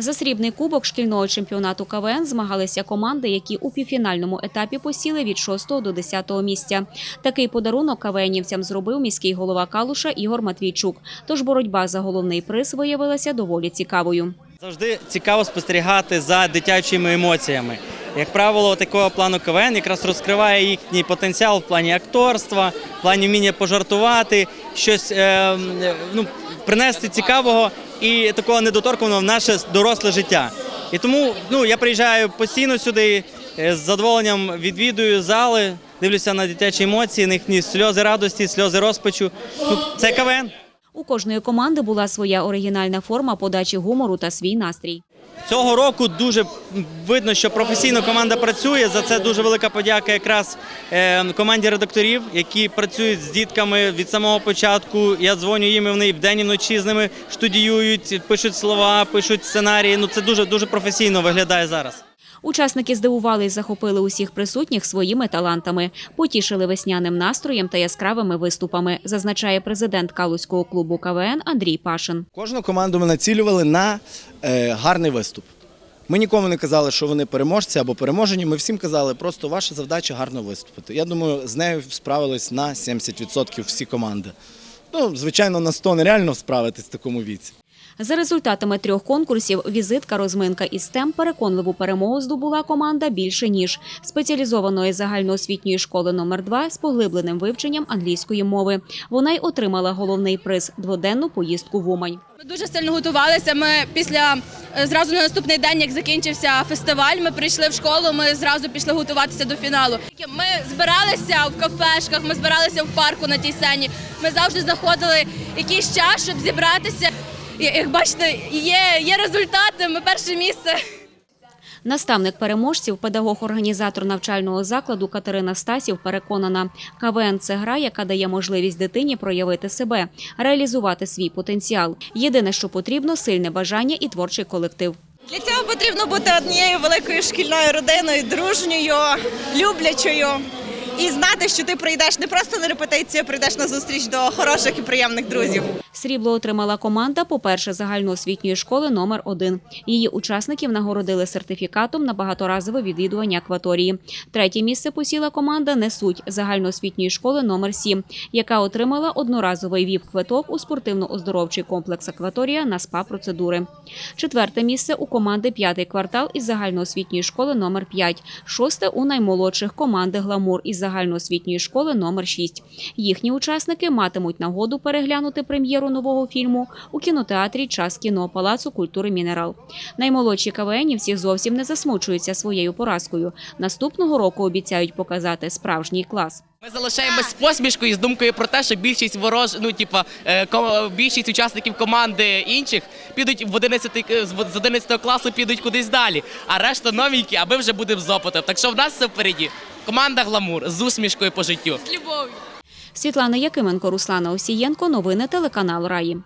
За срібний кубок шкільного чемпіонату КВН змагалися команди, які у півфінальному етапі посіли від 6 до 10 місця. Такий подарунок КВНівцям зробив міський голова Калуша Ігор Матвійчук. Тож боротьба за головний приз виявилася доволі цікавою. Завжди цікаво спостерігати за дитячими емоціями. Як правило, такого плану КВН якраз розкриває їхній потенціал в плані акторства, в плані вміння пожартувати, щось е, е, ну, принести цікавого і такого недоторканого в наше доросле життя. І тому ну, я приїжджаю постійно сюди е, з задоволенням відвідую зали, дивлюся на дитячі емоції, на їхні сльози радості, сльози розпачу. Ну, це КВН. У кожної команди була своя оригінальна форма подачі гумору та свій настрій. Цього року дуже видно, що професійно команда працює. За це дуже велика подяка якраз е, команді редакторів, які працюють з дітками від самого початку. Я дзвоню їм, і вони і вдень і вночі з ними штудіюють, пишуть слова, пишуть сценарії. Ну це дуже дуже професійно виглядає зараз. Учасники здивували і захопили усіх присутніх своїми талантами, потішили весняним настроєм та яскравими виступами, зазначає президент Калузького клубу КВН Андрій Пашин. Кожну команду ми націлювали на е, гарний виступ. Ми нікому не казали, що вони переможці або переможені. Ми всім казали, просто ваша завдача гарно виступити. Я думаю, з нею справились на 70% всі команди. Ну, звичайно, на 100 нереально справитись в такому віці. За результатами трьох конкурсів візитка, розминка і стем переконливу перемогу здобула команда більше ніж спеціалізованої загальноосвітньої школи номер 2 з поглибленим вивченням англійської мови. Вона й отримала головний приз дводенну поїздку в Умань. Ми дуже сильно готувалися. Ми після е, зразу на наступний день, як закінчився фестиваль, ми прийшли в школу. Ми зразу пішли готуватися до фіналу. Ми збиралися в кафешках, ми збиралися в парку на тій сцені. Ми завжди знаходили якийсь час, щоб зібратися. Як бачите, є, є результати. Ми перше місце. Наставник переможців, педагог-організатор навчального закладу Катерина Стасів переконана, КВН – це гра, яка дає можливість дитині проявити себе, реалізувати свій потенціал. Єдине, що потрібно – сильне бажання і творчий колектив. Для цього потрібно бути однією великою шкільною родиною, дружньою, люблячою. І знати, що ти прийдеш не просто на репетицію, а прийдеш на зустріч до хороших і приємних друзів. Срібло отримала команда, по-перше, загальноосвітньої школи номер 1 Її учасників нагородили сертифікатом на багаторазове відвідування акваторії. Третє місце посіла команда «Несуть» загальноосвітньої школи номер 7 яка отримала одноразовий ВІП-квиток у спортивно-оздоровчий комплекс «Акваторія» на СПА-процедури. Четверте місце у команди «П'ятий квартал» із загальноосвітньої школи номер 5 Шосте у наймолодших команди «Гламур» із загальноосвітньої школи номер 6 Їхні учасники матимуть нагоду переглянути прем'єру нового фільму у кінотеатрі Час кіно Палацу культури Мінерал. Наймолодші КВНівці зовсім не засмучуються своєю поразкою. Наступного року обіцяють показати справжній клас. Ми залишаємось з посмішкою і з думкою про те, що більшість ворож, ну типа е, більшість учасників команди інших підуть в 11, к- з 11 класу підуть кудись далі, а решта новенькі, а ми вже будемо з опитом. Так що в нас все впереді. Команда гламур з усмішкою по життю. Світлана Якименко, Руслана Осієнко. Новини телеканал Раї.